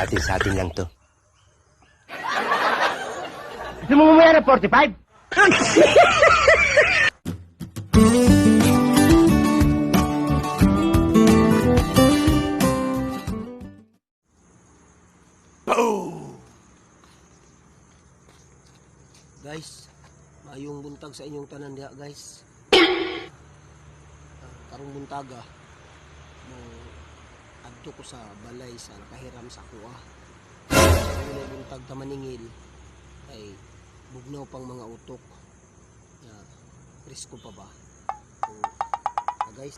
Sa atin, sa atin lang to. Gusto mo mamaya ng 45? Guys, mayong buntag sa inyong tanan diha, guys. Ah, karong buntaga, mo adto ko sa balay sa nakahiram sa kuha. Ang buntag ta maningil ay bugnaw pang mga utok. Ya, risko pa ba? So, ah, guys,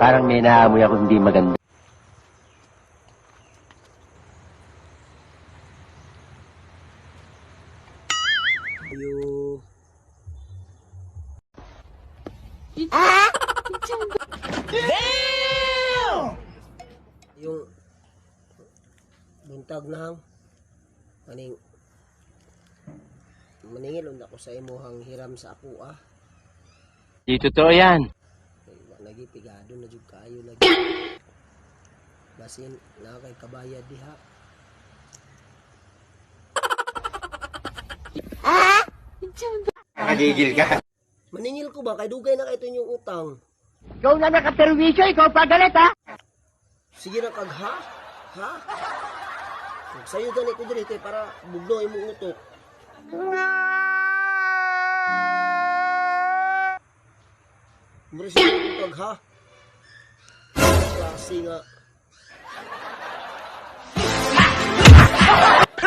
Parang may naamoy ako hindi maganda. Ayo. Yung buntag na maning maningil na ko sa imuhang hiram sa ako ah. Di totoo yan. Lagi pigado na jud kayo lagi. Basin na kay kabayad diha. Nakagigil ka. Maningil ko ba kay dugay na kay ito yung utang. Ikaw na nakaperwisyo, ikaw pa galit ha? Sige na kag ha? Ha? Sayo gani ko kay para bugno imong utok. Mura siya kong kag ha? Klase nga.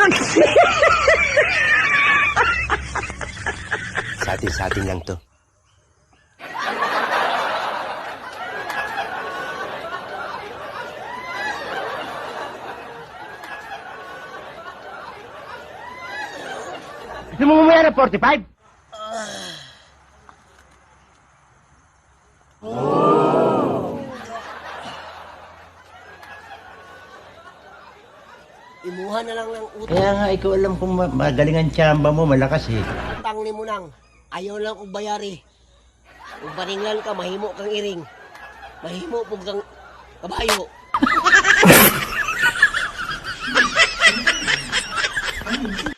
Sa atin, sa atin lang to. Gusto mo mamaya ng 45? Imuha na lang ng utang Kaya nga, ikaw alam kung ma- magaling ang tsamba mo, malakas eh. ni mo nang. Ayaw lang kong bayari. Ka, mahimo kang iring. Mahimo po kang kabayo.